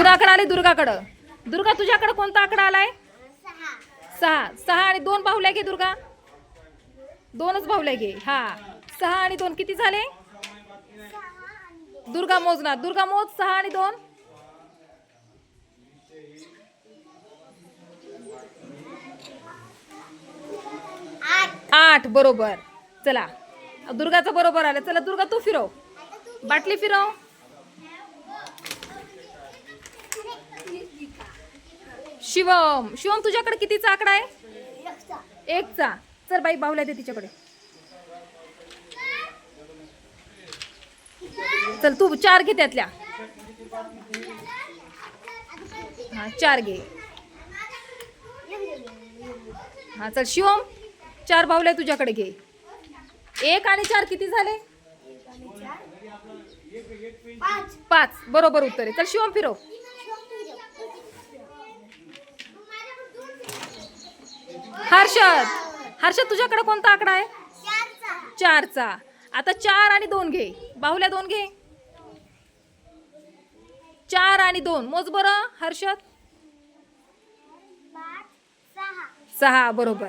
कुणाकडे आले दुर्गाकडं. दुर्गा तुझ्याकडे कोणता आकडा आलाय? सहा. सहा सहा आणि दोन बाहुल्या घे दुर्गा. दोनच बाहुल्या घे. हा. सहा आणि दोन किती झाले? दुर्गा मोजणार. दुर्गा मोज सहा आणि दोन. आठ आठ. बरोबर. चला. दुर्गाचं बरोबर आलं. चला दुर्गा तू फिरव. बाटली फिरव. शिवम शिवम तुझ्याकडे कितीचा आकडा आहे? एकचा. चल बाई बाहुल्या दे तिच्याकडे. चल तू चार घे त्यातल्या. हा चार घे. हा चल शिवम चार बाहुल्या तुझ्याकडे घे. एक आणि चार किती झाले? पाच. पाच. बरोबर उत्तर. आहे चल शिवम फिरव. हर्षद हर्षद तुझ्याकडे कोणता आकडा आहे? चारचा. आता चार आणि दोन घे. बाहुल्या दोन घे. चार आणि दोन. मोज बरं हर्षद. सहा. बरोबर.